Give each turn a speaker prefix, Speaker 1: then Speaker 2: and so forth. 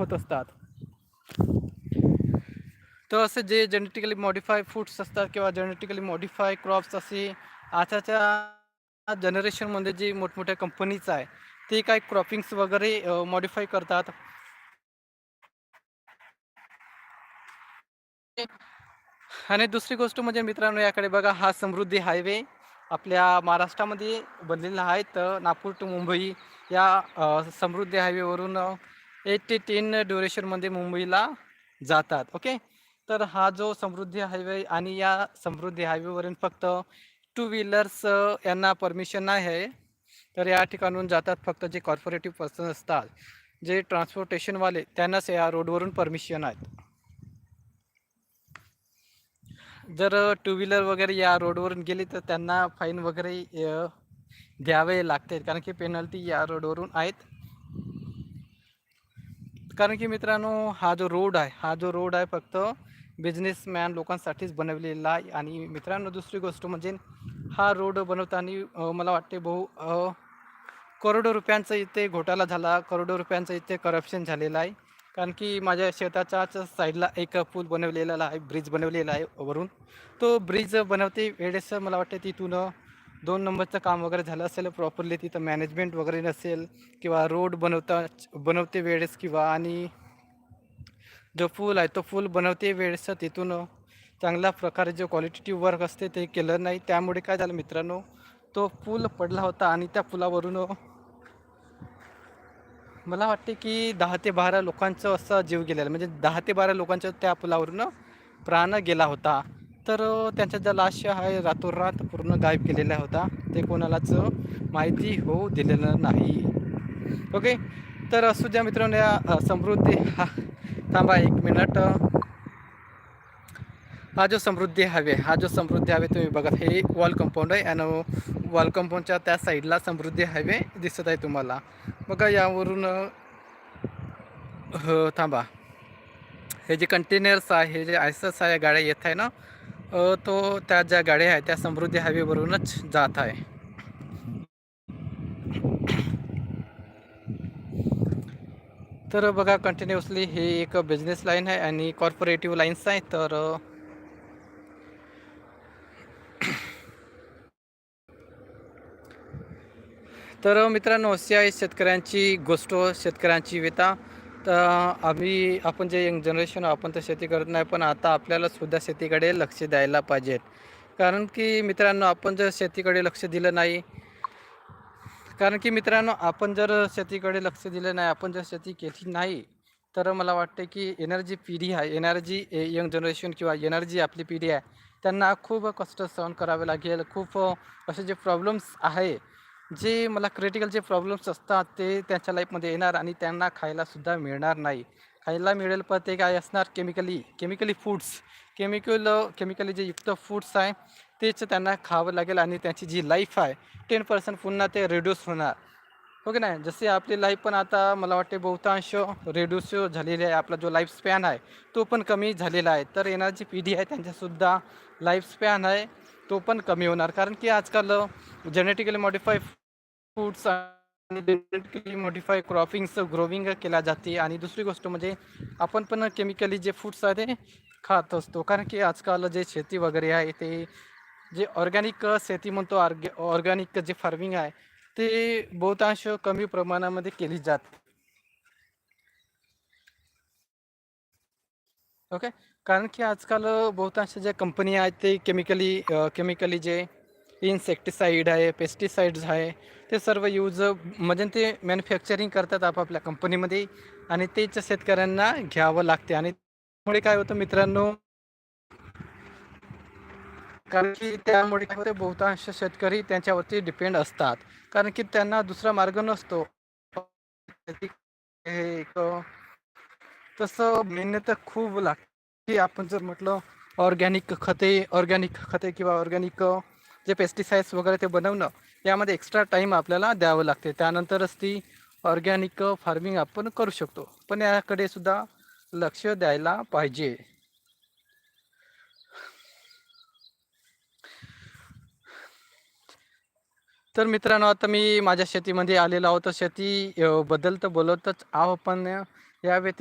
Speaker 1: होत असतात. तर असे जे जेनेटिकली मॉडिफाय फूड्स असतात किंवा जेनेटिकली मॉडिफाय क्रॉप्स असे आताच्या जनरेशनमध्ये जी मोठमोठ्या कंपनीज आहे ते काय क्रॉपिंग्स वगैरे मॉडिफाय करतात. आणि दुसरी गोष्ट म्हणजे मित्रांनो याकडे बघा हा समृद्धी हायवे आपल्या महाराष्ट्रामध्ये बनलेला आहे. तर नागपूर टू मुंबई या समृद्धी हायवेवरून एट ते टेन ड्युरेशनमध्ये मुंबईला जातात ओके? तर हा जो समृद्धी हायवे आणि या समृद्धी हायवेवरून फक्त टू व्हीलर्स यांना परमिशन नाही आहे. तर या ठिकाणून जातात फक्त जे कॉर्पोरेटिव्ह पर्सन असतात जे ट्रान्सपोर्टेशनवाले त्यांनाच या रोडवरून परमिशन आहेत. जर टू व्हीलर वगैरे या रोडवरून गेली तर त्यांना फाईन वगैरे द्यावे लागते कारण की पेनल्टी या रोडवरून आहेत. कारण की मित्रांनो हा जो रोड आहे हा जो रोड आहे फक्त बिझनेसमॅन लोकांसाठीच बनवलेला आहे. आणि मित्रांनो दुसरी गोष्ट म्हणजे हा रोड बनवताना मला वाटते बहु करोडो रुपयांचा इथे घोटाळा झाला करोडो रुपयांचं इथे करप्शन झालेलं आहे. कारण की माझ्या शेताच्याच साईडला एक पूल बनवलेला आहे ब्रिज बनवलेला आहे वरून. तो ब्रिज बनवते वेळेस मला वाटते तिथून दोन नंबरचं काम वगैरे झालं असेल प्रॉपरली तिथं मॅनेजमेंट वगैरे नसेल किंवा रोड बनवता बनवते वेळेस किंवा आणि जो पूल आहे तो पूल बनवते वेळेस तिथून चांगल्या प्रकारे जे क्वालिटेटिव्ह वर्क असते ते केलं नाही. त्यामुळे काय झालं मित्रांनो तो पूल पडला होता आणि त्या पुलावरून मला वाटते की दहा ते बारा लोकांचं असं जीव गेलेला म्हणजे दहा ते बारा लोकांचं त्या पुलावरून प्राण गेला होता. तर त्यांचा ज्या लाश आहे रातोरात पूर्ण गायब केलेला होता. ते कोणालाच माहिती होऊ दिलेलं नाही. ओके? तर असू द्या मित्रांनो या समृद्धी हा थांबा एक मिनिट. हा जो समृद्धी हवे हा जो समृद्धी हवे तुम्ही बघा हे वॉल कंपाऊंड आहे. आणि वॉल कंपाऊंडच्या त्या साईडला समृद्धी हायवे दिसत आहे तुम्हाला. बघा यावरून हो, थांबा. हे जे कंटेनर्स आहे हे जे आयसस आहे गाड्या येत आहे ना तो त्या ज्या गाड्या आहेत त्या समृद्धी हायवेवरूनच जात आहे. तर बघा कंटिन्युअसली हे एक बिझनेस लाईन आहे आणि कॉर्पोरेटिव्ह लाईन्स आहे तर तर मित्रांनो अशी आहे शेतकऱ्यांची गोष्ट शेतकऱ्यांची व्यथा तर आम्ही आपण जे यंग जनरेशन आपण तर शेती करत नाही पण आता आपल्याला सुद्धा शेतीकडे लक्ष द्यायला पाहिजेत कारण की मित्रांनो आपण जर शेतीकडे लक्ष दिलं नाही कारण की मित्रांनो आपण जर शेतीकडे लक्ष दिलं नाही आपण जर शेती केली नाही तर मला वाटते की एनर्जी पिढी आहे एनर्जी यंग जनरेशन किंवा एनर्जी आपली पिढी आहे त्यांना खूप कष्ट सहन करावे लागेल खूप असे जे प्रॉब्लेम्स आहे जे मला क्रिटिकल जे प्रॉब्लेम्स असतात ते त्यांच्या लाईफमध्ये येणार आणि त्यांना खायलासुद्धा मिळणार नाही. खायला मिळेल पण ते काय असणार? Chemically chemically foods chemical chemically जे युक्त फूड्स आहे तेच त्यांना खावं लागेल आणि त्यांची जी लाईफ आहे टेन पर्सेंट पुन्हा ते रिड्यूस होणार. हो की नाही? जसे आपली लाईफ पण आता मला वाटते बहुतांश रेड्यूस झालेली आहे. आपला जो लाईफ स्पॅन आहे तो पण कमी झालेला आहे. तर येणारी जी पिढी आहे त्यांच्यासुद्धा लाईफ स्पॅन आहे तो पण कमी होणार. कारण की आजकाल जेनेटिकली मॉडिफाय फूड्स आणि जेनेटिकली मॉडिफाय क्रॉपिंग्स ग्रोविंग केल्या जाते. आणि दुसरी गोष्ट म्हणजे आपण पण केमिकली जे फूड्स आहे ते खात असतो. कारण की आजकाल जे शेती वगैरे आहे ते जे ऑर्गॅनिक शेती म्हणतो ऑर्ग ऑर्गॅनिक जे फार्मिंग आहे ते बहुतांश कमी प्रमाणामध्ये केली जाते. ओके कारण की आजकाल बहुतांश ज्या कंपनी आहेत ते केमिकली केमिकली जे इन्सेक्टिसाईड आहे पेस्टिसाइड्स आहे ते सर्व यूज म्हणजे ते मॅन्युफॅक्चरिंग करतात आपापल्या कंपनीमध्ये आणि तेच शेतकऱ्यांना घ्यावं लागते. आणि त्यामुळे काय होतं मित्रांनो कारण की त्यामुळे काय होते बहुतांश शेतकरी त्यांच्यावरती डिपेंड असतात. कारण की त्यांना दुसरा मार्ग नसतो. हे एक तसं मेहनत खूप लागते. आपण जर म्हटलं ऑर्गॅनिक खते ऑर्गॅनिक खते किंवा ऑर्गॅनिक जे पेस्टिसाइड्स वगैरे ते बनवणं यामध्ये एक्स्ट्रा टाईम आपल्याला द्यावं लागते. त्यानंतरच ती ऑर्गॅनिक फार्मिंग आपण करू शकतो. पण याकडे सुद्धा लक्ष द्यायला पाहिजे. तर मित्रांनो आता मी माझ्या शेतीमध्ये आलेलो आहोत. तर शेती तर बोलतच आहो पण या व्यतिरिक्त